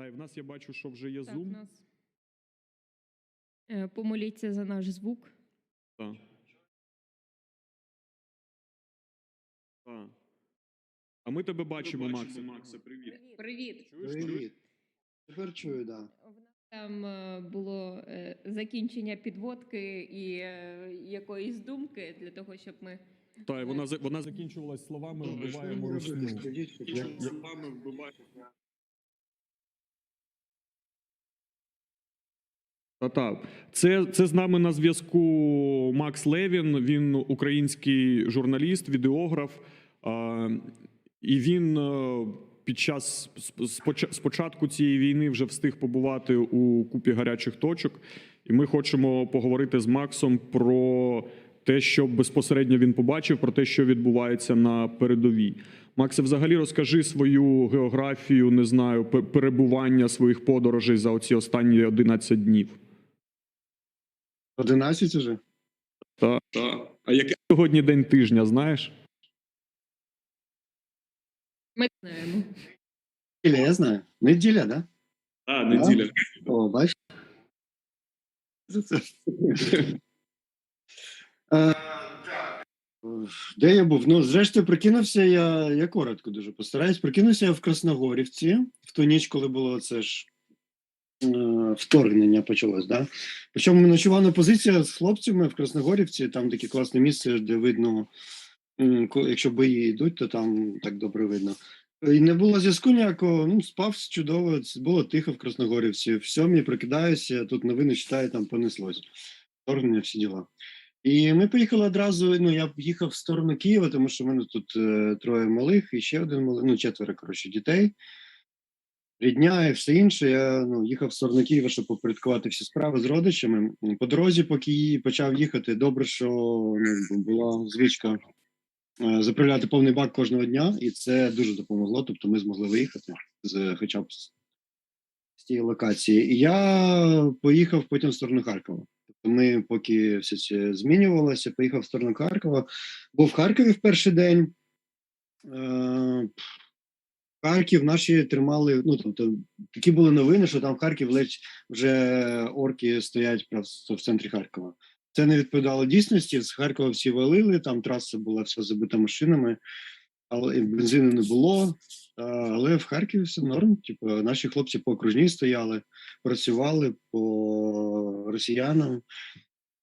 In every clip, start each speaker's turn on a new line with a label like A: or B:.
A: Та й в нас я бачу, що вже є
B: Так,
A: Zoom.
B: нас. Е, Помоліться за наш звук.
A: Так. Так. А ми тебе бачимо, Максе. Максе, привіт.
B: Привіт.
A: Чуєш? Чуєш?
C: Привіт. Тепер чую, да.
B: Там е, було е, закінчення підводки і якоїсь думки для того, щоб ми.
A: Так, вона, вона закінчувалась словами вбиваємо русну.
C: Скажіть,
A: Та-та. Це, це з нами на зв'язку Макс Левін. Він український журналіст, відеограф. А, і він е, під час споч- спочатку цієї війни вже встиг побувати у купі гарячих точок. І ми хочемо поговорити з Максом про те, що безпосередньо він побачив, про те, що відбувається на передовій. Максе, взагалі розкажи свою географію, не знаю, пе- перебування своїх подорожей за оці останні 11 днів.
C: 11 уже?
A: Так. А який сьогодні день тижня, знаєш?
B: Ми знаємо.
C: Неділя, я знаю. Неділя, да?
A: А,
C: неділя. О, бачиш? Е, Де я був? Ну, зрештою, прикинувся я, я коротко дуже постараюсь. Прикинувся я в Красногорівці в ту ніч, коли було це ж вторгнення почалось. Да? Причому ночувана позиція з хлопцями в Красногорівці, там таке класне місце, де видно, якщо бої йдуть, то там так добре видно. І не було зв'язку ніякого, ну, спав чудово, було тихо в Красногорівці. В сьомій прокидаюся, тут новини читаю, там понеслось. Вторгнення, всі діла. І ми поїхали одразу. Ну, я їхав в сторону Києва, тому що в мене тут е, троє малих і ще один малий, ну, четверо, коротше, дітей. Рідня і все інше. Я ну, їхав в сторону Києва, щоб попорядкувати всі справи з родичами. По дорозі, поки її почав їхати, добре, що ну, була звичка е, заправляти повний бак кожного дня, і це дуже допомогло. Тобто ми змогли виїхати з хоча б з, тієї локації. І я поїхав потім в сторону Харкова. Тобто ми, поки все це змінювалося, поїхав в сторону Харкова. Був в Харкові в перший день. Харків наші тримали. Ну тобто такі були новини, що там в Харків ледь вже орки стоять просто в центрі Харкова. Це не відповідало дійсності. З Харкова всі валили, там траса була вся забита машинами, але бензину не було. Але в Харкові все норм. Типу, наші хлопці по окружній стояли, працювали по росіянам,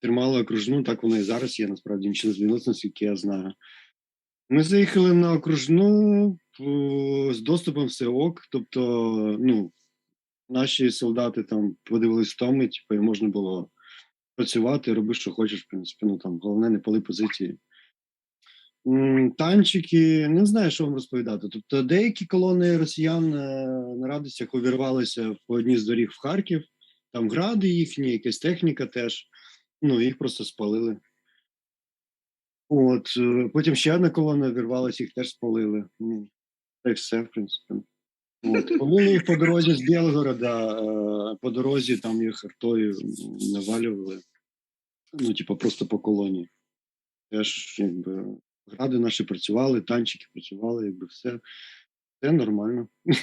C: тримали окружну. Так воно і зараз є. Насправді нічого змінилося, наскільки я знаю. Ми заїхали на окружну з доступом все ок. Тобто, ну, наші солдати там подивились в тому, типу, і можна було працювати, роби, що хочеш, в принципі. Ну там головне не пали позиції. Танчики, не знаю, що вам розповідати. Тобто, деякі колони росіян е, на радостях увірвалися по одній з доріг в Харків, там гради їхні, якась техніка теж. Ну, їх просто спалили. От, е, потім ще одна колона вірвалася, їх теж спалили. Та й все, в принципі. От, полили їх по дорозі з Білгорода, е, по дорозі там їх ртою навалювали. Ну, типу, просто по колонії. Теж, якби, гради наші працювали, танчики працювали, якби все, все нормально.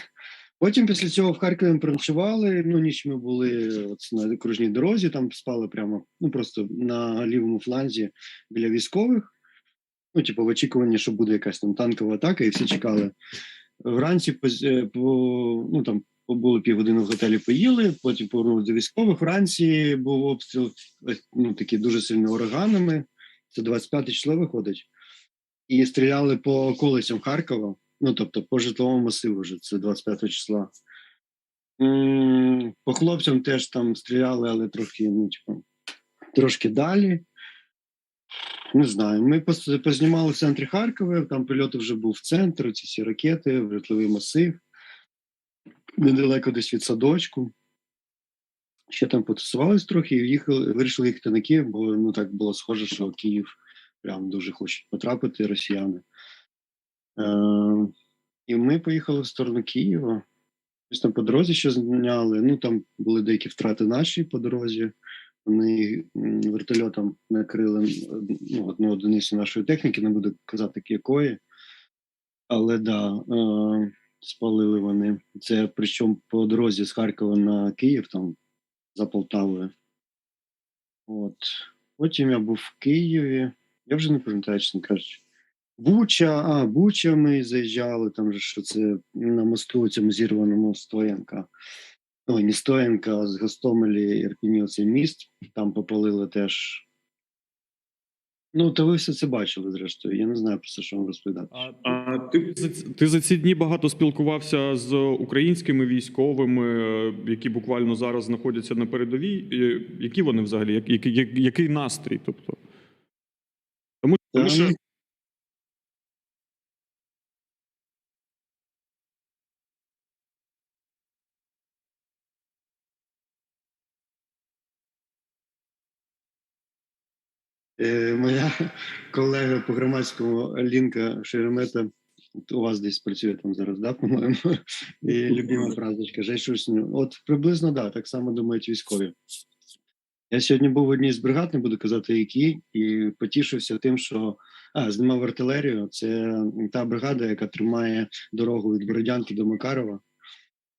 C: Потім після цього в Харкові ми переночували. Ну, ніч ми були от на окружній дорозі, там спали прямо, ну просто на лівому фланзі біля військових. Ну, типу, в очікуванні, що буде якась там танкова атака, і всі чекали. Вранці е, по, ну, там, побули півгодини в готелі, поїли, потім повернулися до військових. Вранці був обстріл ну, такий дуже сильно ураганами. Це 25 число виходить. І стріляли по околицям Харкова, ну тобто по житловому масиву вже це 25 числа. По хлопцям теж там стріляли, але трохи, ну, типу, трошки далі. Не знаю. Ми познімали в центрі Харкова, там прильоти вже був в центр, ці всі ракети, в житловий масив, недалеко десь від садочку. Ще там потусувались трохи і їхали, вирішили їхати на Київ, бо ну так було схоже, що Київ прям дуже хочуть потрапити росіяни. Е, і ми поїхали в сторону Києва. Ось там по дорозі ще зняли. Ну там були деякі втрати наші по дорозі. Вони вертольотом накрили ну, одну одиницю нашої техніки, не буду казати якої. Але да, е, спалили вони. Це причому по дорозі з Харкова на Київ, там за Полтавою. От. Потім я був в Києві. Я вже не пам'ятаю, чесно кажучи. Буча, а, Буча ми заїжджали, там же що це на мосту цьому зірваному Стоянка. Ой, не Стоянка, а з Гостомелі Ірпіні оцей міст. Там попалили теж. Ну, то ви все це бачили, зрештою. Я не знаю просто, що вам розповідати.
A: А, а ти, ти за ці дні багато спілкувався з українськими військовими, які буквально зараз знаходяться на передовій. Які вони взагалі? Як- Який, як- який настрій? Тобто, тому, тому що
C: моя колега по громадському Лінка Шеремета, у вас десь працює там зараз, да, по-моєму, і любима фразочка «Жайшусню». От приблизно да, так само думають військові. Я сьогодні був в одній з бригад, не буду казати які, і потішився тим, що а, знімав артилерію. Це та бригада, яка тримає дорогу від Бородянки до Макарова.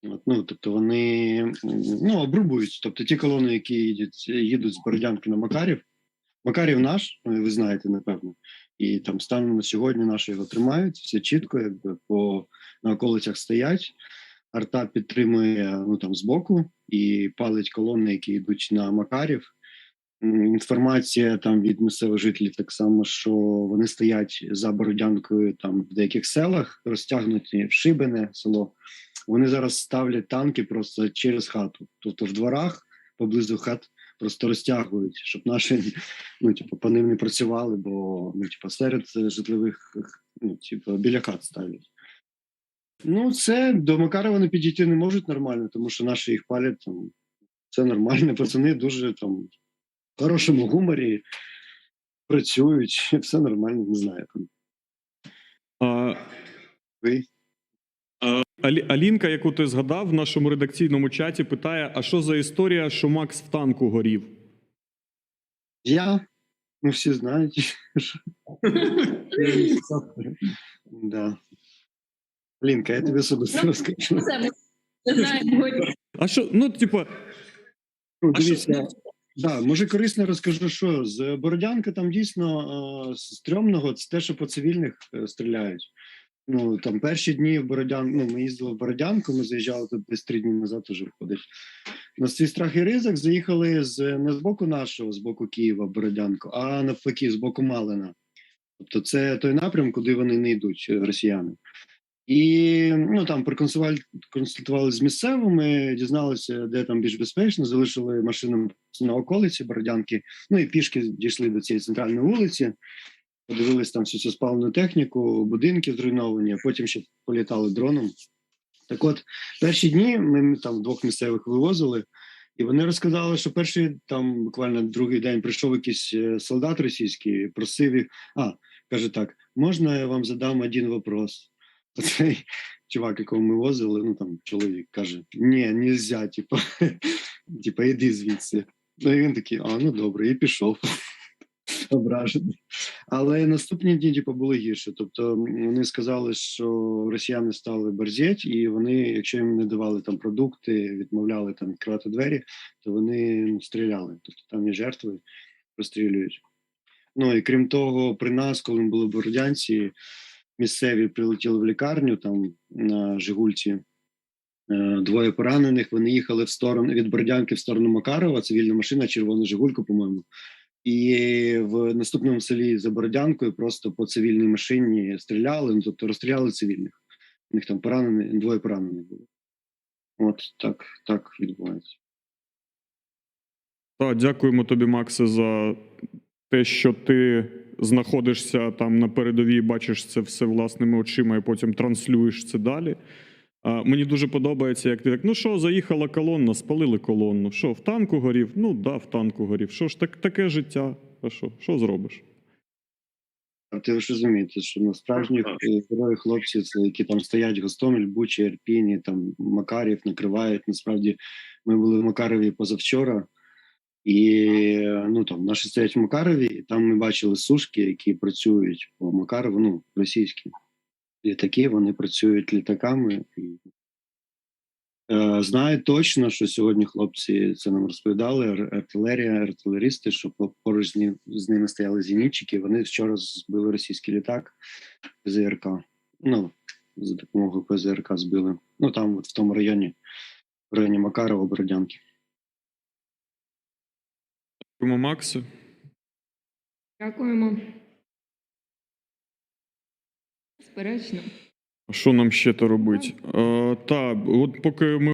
C: От, ну, тобто вони ну, обрубують. Тобто ті колони, які їдуть, їдуть з Бородянки на Макарів, Макарів наш, ну, ви знаєте, напевно. І там станом на сьогодні наші його тримають, все чітко, якби по на околицях стоять. Арта підтримує ну там збоку і палить колони, які йдуть на Макарів. Інформація там від місцевих жителів так само, що вони стоять за Бородянкою там в деяких селах, розтягнуті в Шибене село. Вони зараз ставлять танки просто через хату, тобто в дворах поблизу хат просто розтягують, щоб наші ну, типу, по ним не працювали, бо ну, типу, серед житлових ну, типу, біля хат ставлять. Ну, це до Макара вони підійти не можуть нормально, тому що наші їх палять там. Це нормально, пацани дуже там в хорошому гуморі працюють, все нормально, не знаю. Там.
A: а,
C: Ви?
A: Алі- Алінка, яку ти згадав в нашому редакційному чаті, питає: а що за історія, що Макс в танку горів?
C: Я? Ну, всі знають. Да. Лінка, я тобі особисто розкажу.
B: Ми не знаємо.
A: А що, ну, типу,
C: Ну, дивіться, да, може корисно розкажу, що з Бородянка там дійсно е, з стрьомного це те, що по цивільних е, стріляють. Ну там перші дні в Бородян, ну ми їздили в Бородянку, ми заїжджали тут десь три дні назад, уже виходить. На свій страх і ризик заїхали з не з боку нашого, з боку Києва, Бородянку, а навпаки, з боку Малина. Тобто, це той напрям, куди вони не йдуть, е, росіяни. І ну там проконсультували консультували з місцевими, дізналися, де там більш безпечно, залишили машину на околиці Бородянки. Ну і пішки дійшли до цієї центральної вулиці, подивились там всю цю спалену техніку, будинки зруйновані, а потім ще політали дроном. Так от, перші дні ми там двох місцевих вивозили, і вони розказали, що перший там буквально другий день прийшов якийсь е, солдат російський, просив їх. А, каже так: можна я вам задам один вопрос? Оцей чувак, якого ми возили, ну там чоловік каже: Ні, нельзя, типу, типу, іди звідси. Ну і він такий, а ну добре, і пішов. Ображений. Але наступні дні, типу, були гірше. Тобто вони сказали, що росіяни стали борзеть, і вони, якщо їм не давали там продукти, відмовляли там відкривати двері, то вони ну, стріляли. Тобто там є жертви, розстрілюють. Ну і крім того, при нас, коли ми були в Бородянці, місцеві прилетіли в лікарню там на Жигульці. Е, Двоє поранених. Вони їхали в сторону від Бородянки в сторону Макарова, цивільна машина, червона Жигулька, по-моєму. І в наступному селі за Бородянкою просто по цивільній машині стріляли, ну тобто розстріляли цивільних. У них там поранені, двоє поранених було. От так, так відбувається.
A: Так, дякуємо тобі, Максе, за те, що ти знаходишся там на передовій, бачиш це все власними очима і потім транслюєш це далі. А, мені дуже подобається, як ти так: ну що, заїхала колонна, спалили колонну. Що, в танку горів? Ну да, в танку горів. Що ж, так, таке життя. А що? Що зробиш?
C: А ти ж розумієте, що на справжніх е, герої хлопці, це які там стоять Гостомель, Бучі, Ірпіні, там Макарів накривають. Насправді ми були в Макарові позавчора, і ну там наші стоять в Макарові, і там ми бачили сушки, які працюють по Макарову, ну російські. Літаки, вони працюють літаками. І, е, знаю точно, що сьогодні хлопці це нам розповідали. Артилерія, артилерісти, що поруч з, ним, з ними стояли зенітчики. Вони вчора збили російський літак ПЗРК. Ну, за допомогою ПЗРК збили. Ну там, от в тому районі, в районі Макарова, Бородянки.
A: Дякуємо, Максе.
B: Дякуємо. Безперечно.
A: А Що нам ще то робити? Е, та, от поки ми